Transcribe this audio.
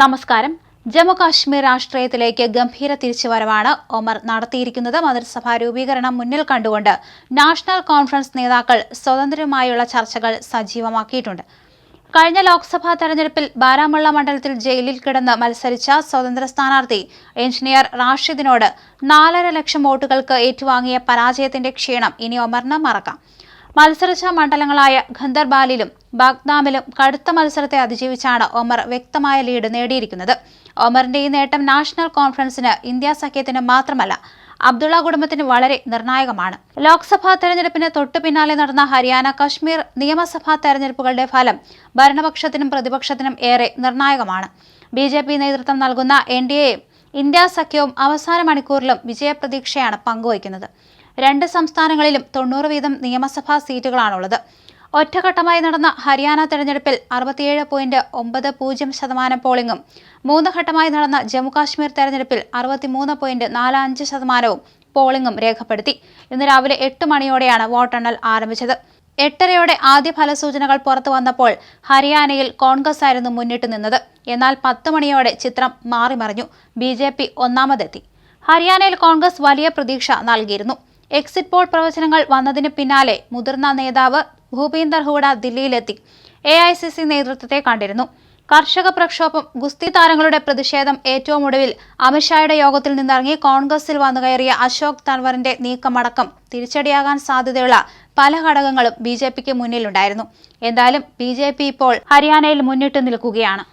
നമസ്കാരം. ജമ്മു കാശ്മീർ രാഷ്ട്രീയത്തിലേക്ക് ഗംഭീര തിരിച്ചുവരവാണ് ഒമർ നടത്തിയിരിക്കുന്നത്. മന്ത്രിസഭാ രൂപീകരണം മുന്നിൽ കണ്ടുകൊണ്ട് നാഷണൽ കോൺഫറൻസ് നേതാക്കൾ സ്വതന്ത്രമായുള്ള ചർച്ചകൾ സജീവമാക്കിയിട്ടുണ്ട്. കഴിഞ്ഞ ലോക്സഭാ തെരഞ്ഞെടുപ്പിൽ ബാരാമുള്ള മണ്ഡലത്തിൽ ജയിലിൽ കിടന്ന് മത്സരിച്ച സ്വതന്ത്ര സ്ഥാനാർത്ഥി എഞ്ചിനീയർ റാഷിദിനോട് നാലര ലക്ഷം വോട്ടുകൾക്ക് ഏറ്റുവാങ്ങിയ പരാജയത്തിന്റെ ക്ഷീണം ഇനി ഒമറിന് മറക്കാം. മത്സരിച്ച മണ്ഡലങ്ങളായ ഖന്ദർബാലിലും ബാഗ്ദാമിലും കടുത്ത മത്സരത്തെ അതിജീവിച്ചാണ് ഒമർ വ്യക്തമായ ലീഡ് നേടിയിരിക്കുന്നത്. ഒമറിന്റെ ഈ നേട്ടം നാഷണൽ കോൺഫറൻസിന് ഇന്ത്യ സഖ്യത്തിന് മാത്രമല്ല അബ്ദുള്ള കുടുംബത്തിന് വളരെ നിർണായകമാണ്. ലോക്സഭാ തെരഞ്ഞെടുപ്പിന് തൊട്ടു പിന്നാലെ നടന്ന ഹരിയാന കശ്മീർ നിയമസഭാ തെരഞ്ഞെടുപ്പുകളുടെ ഫലം ഭരണപക്ഷത്തിനും പ്രതിപക്ഷത്തിനും ഏറെ നിർണായകമാണ്. ബി ജെ പി നേതൃത്വം നൽകുന്ന എൻ ഡി എയും ഇന്ത്യ സഖ്യവും അവസാന മണിക്കൂറിലും വിജയപ്രതീക്ഷയാണ് പങ്കുവയ്ക്കുന്നത്. രണ്ട് സംസ്ഥാനങ്ങളിലും തൊണ്ണൂറ് വീതം നിയമസഭാ സീറ്റുകളാണുള്ളത്. ഒറ്റഘട്ടമായി നടന്ന ഹരിയാന തെരഞ്ഞെടുപ്പിൽ അറുപത്തിയേഴ് പോയിന്റ് ഒമ്പത് പൂജ്യം ശതമാനം പോളിംഗും മൂന്ന് ഘട്ടമായി നടന്ന ജമ്മുകാശ്മീർ തെരഞ്ഞെടുപ്പിൽ അറുപത്തിമൂന്ന് പോയിന്റ് നാല് അഞ്ച് ശതമാനവും പോളിംഗും രേഖപ്പെടുത്തി. ഇന്ന് രാവിലെ എട്ട് മണിയോടെയാണ് വോട്ടെണ്ണൽ ആരംഭിച്ചത്. എട്ടരയോടെ ആദ്യ ഫലസൂചനകൾ പുറത്തു വന്നപ്പോൾ ഹരിയാനയിൽ കോൺഗ്രസ് ആയിരുന്നു മുന്നിട്ട് നിന്നത്. എന്നാൽ പത്ത് മണിയോടെ ചിത്രം മാറിമറിഞ്ഞു ബി ജെ പി ഒന്നാമതെത്തി. ഹരിയാനയിൽ കോൺഗ്രസ് വലിയ പ്രതീക്ഷ നൽകിയിരുന്നു. എക്സിറ്റ് പോൾ പ്രവചനങ്ങൾ വന്നതിന് പിന്നാലെ മുതിർന്ന നേതാവ് ഭൂപീന്ദർ ഹൂഡ ദില്ലിയിലെത്തി. എ ഐ സി സി നേതൃത്വത്തെ കണ്ടിരുന്നു. കർഷക പ്രക്ഷോഭം ഗുസ്തി താരങ്ങളുടെ പ്രതിഷേധം ഏറ്റവും ഒടുവിൽ അമിത്ഷായുടെ യോഗത്തിൽ നിന്നിറങ്ങി കോൺഗ്രസിൽ വന്നു കയറിയ അശോക് തൻവറിന്റെ നീക്കമടക്കം തിരിച്ചടിയാകാൻ സാധ്യതയുള്ള പല ഘടകങ്ങളും ബി ജെ പിക്ക് മുന്നിലുണ്ടായിരുന്നു. എന്തായാലും ബി ജെ പി ഇപ്പോൾ ഹരിയാനയിൽ മുന്നിട്ട് നിൽക്കുകയാണ്.